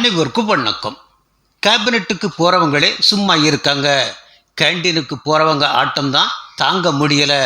அனைவருக்கும் வணக்கம் கேபினெட்டுக்கு போகிறவங்களே சும்மா இருக்காங்க. கேண்டீனுக்கு போகிறவங்க ஆட்டம்தான் தாங்க முடியலை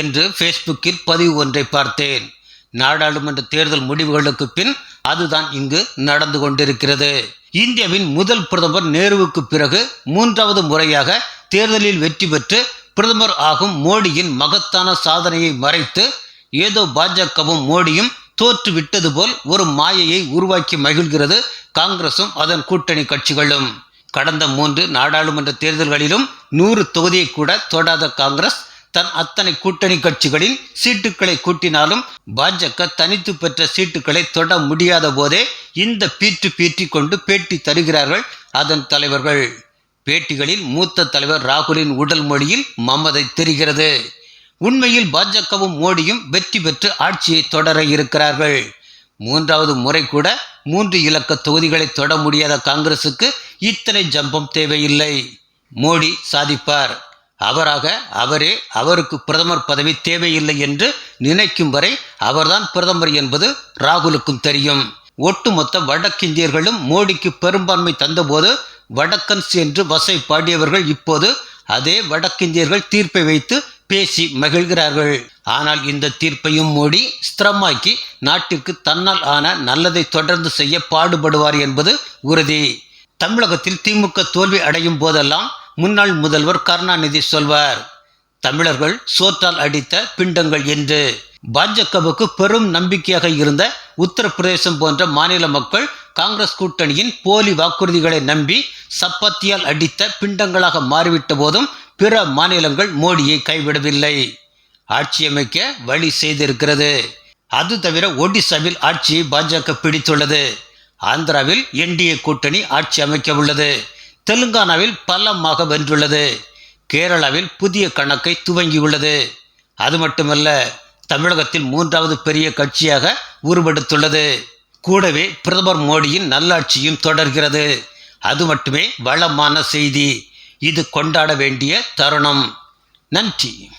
என்று ஃபேஸ்புக்கில் பதிவு ஒன்றை பார்த்தேன். நாடாளுமன்ற தேர்தல் முடிவுகளுக்கு பின் அதுதான் இங்கு நடந்து கொண்டிருக்கிறது. இந்தியாவின் முதல் பிரதமர் நேருவுக்கு பிறகு மூன்றாவது முறையாக தேர்தலில் வெற்றி பெற்று பிரதமர் ஆகும் மோடியின் மகத்தான சாதனையை மறைத்து ஏதோ பாஜகவும் மோடியும் தோற்று விட்டது போல் ஒரு மாயையை உருவாக்கி மகிழ்கிறது காங்கிரசும் அதன் கூட்டணி கட்சிகளும். கடந்த மூன்று நாடாளுமன்ற தேர்தல்களிலும் நூறு தொகுதியை கூட தொடாத காங்கிரஸ் தன் அத்தனை கூட்டணி கட்சிகளில் சீட்டுக்களை கூட்டினாலும் பாஜக தனித்து பெற்ற சீட்டுக்களை தொட முடியாத போதே இந்த பீற்று பீற்றிக் கொண்டு பேட்டி தருகிறார்கள் அதன் தலைவர்கள். பேட்டிகளில் மூத்த தலைவர் ராகுலின் உடல் மொழியில் மமதை தெரிகிறது. உண்மையில் பாஜகவும் மோடியும் வெற்றி பெற்று ஆட்சியை தொடர இருக்கிறார்கள். மூன்றாவது முறை கூட மூன்று இலக்க தொகுதிகளை தொட முடியாத காங்கிரசுக்கு இத்தனை ஜம்பம் தேவையில்லை. மோடி சாதிப்பார். அவராக அவரே அவருக்கு பிரதமர் பதவி தேவையில்லை என்று நினைக்கும் வரை அவர்தான் பிரதமர் என்பது ராகுலுக்கும் தெரியும். ஒட்டுமொத்த வடக்கிந்தியர்களும் மோடிக்கு பெரும்பான்மை தந்தபோது வடக்கன்ஸ் என்று வசை பாடியவர்கள் இப்போது அதே வடக்கிந்தியர்கள் தீர்ப்பை வைத்து பேசி மகிழ்கிறார்கள். ஆனால் இந்த தீர்ப்பையும் மூடி ஸ்திரமாக்கி நாட்டிற்கு தன்னால் ஆன நல்லதை தொடர்ந்து செய்ய பாடுபடுவார் என்பது உறுதி. தமிழகத்தில் திமுக தோல்வி அடையும் போதெல்லாம் முன்னாள் முதல்வர் கருணாநிதி சொல்வார் தமிழர்கள் சோற்றால் அடித்த பிண்டங்கள் என்று. பாஜகவுக்கு பெரும் நம்பிக்கையாக இருந்த உத்தரப்பிரதேசம் போன்ற மாநில மக்கள் காங்கிரஸ் கூட்டணியின் போலி வாக்குறுதிகளை நம்பி சப்பாத்தியால் அடித்த பிண்டங்களாக மாறிவிட்ட போதும் பிற மாநிலங்கள் மோடியை கைவிடவில்லை. ஆட்சியமைக்க வழி செய்திருக்கிறது. அது தவிர ஒடிசாவில் ஆட்சியை பாஜக பிடித்துள்ளது. ஆந்திராவில் என்டிஏ கூட்டணி ஆட்சி அமைக்க உள்ளது. தெலுங்கானாவில் பலமாக வென்றுள்ளது. கேரளாவில் புதிய கணக்கை துவங்கியுள்ளது. அது மட்டுமல்ல தமிழகத்தில் மூன்றாவது பெரிய கட்சியாக உருவெடுத்துள்ளது. கூடவே பிரதமர் மோடியின் நல்லாட்சியும் தொடர்கிறது. அது மட்டுமே வளமான செய்தி. இது கொண்டாட வேண்டிய தருணம். நன்றி.